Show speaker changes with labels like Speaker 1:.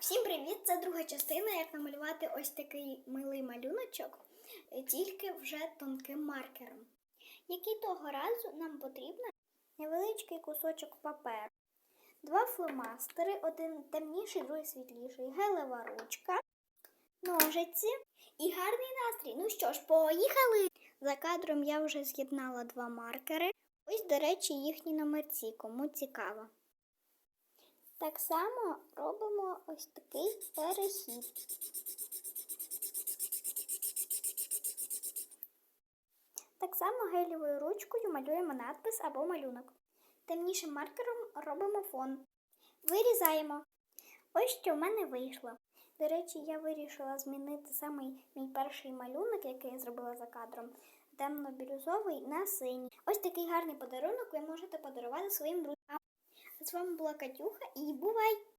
Speaker 1: Всім привіт! Це друга частина, як намалювати ось такий милий малюночок, е, тільки вже тонким маркером. Який того разу нам потрібно невеличкий кусочок паперу, два фломастери, один темніший, другий світліший, гелева ручка, ножиці і гарний настрій. Ну що ж, поїхали! За кадром я вже з'єднала два маркери. Ось, до речі, їхні номерці, кому цікаво. Так само робимо ось такий перехід. Так само гелєвою ручкою малюємо надпис або малюнок. Темнішим маркером робимо фон. Вирізаємо. Ось що в мене вийшло. До речі, я вирішила змінити самий мій перший малюнок, який я зробила за кадром, темно-бірюзовий на синій. Ось такий гарний подарунок ви можете подарувати своїм друзям. З вами була Катюха і бувай!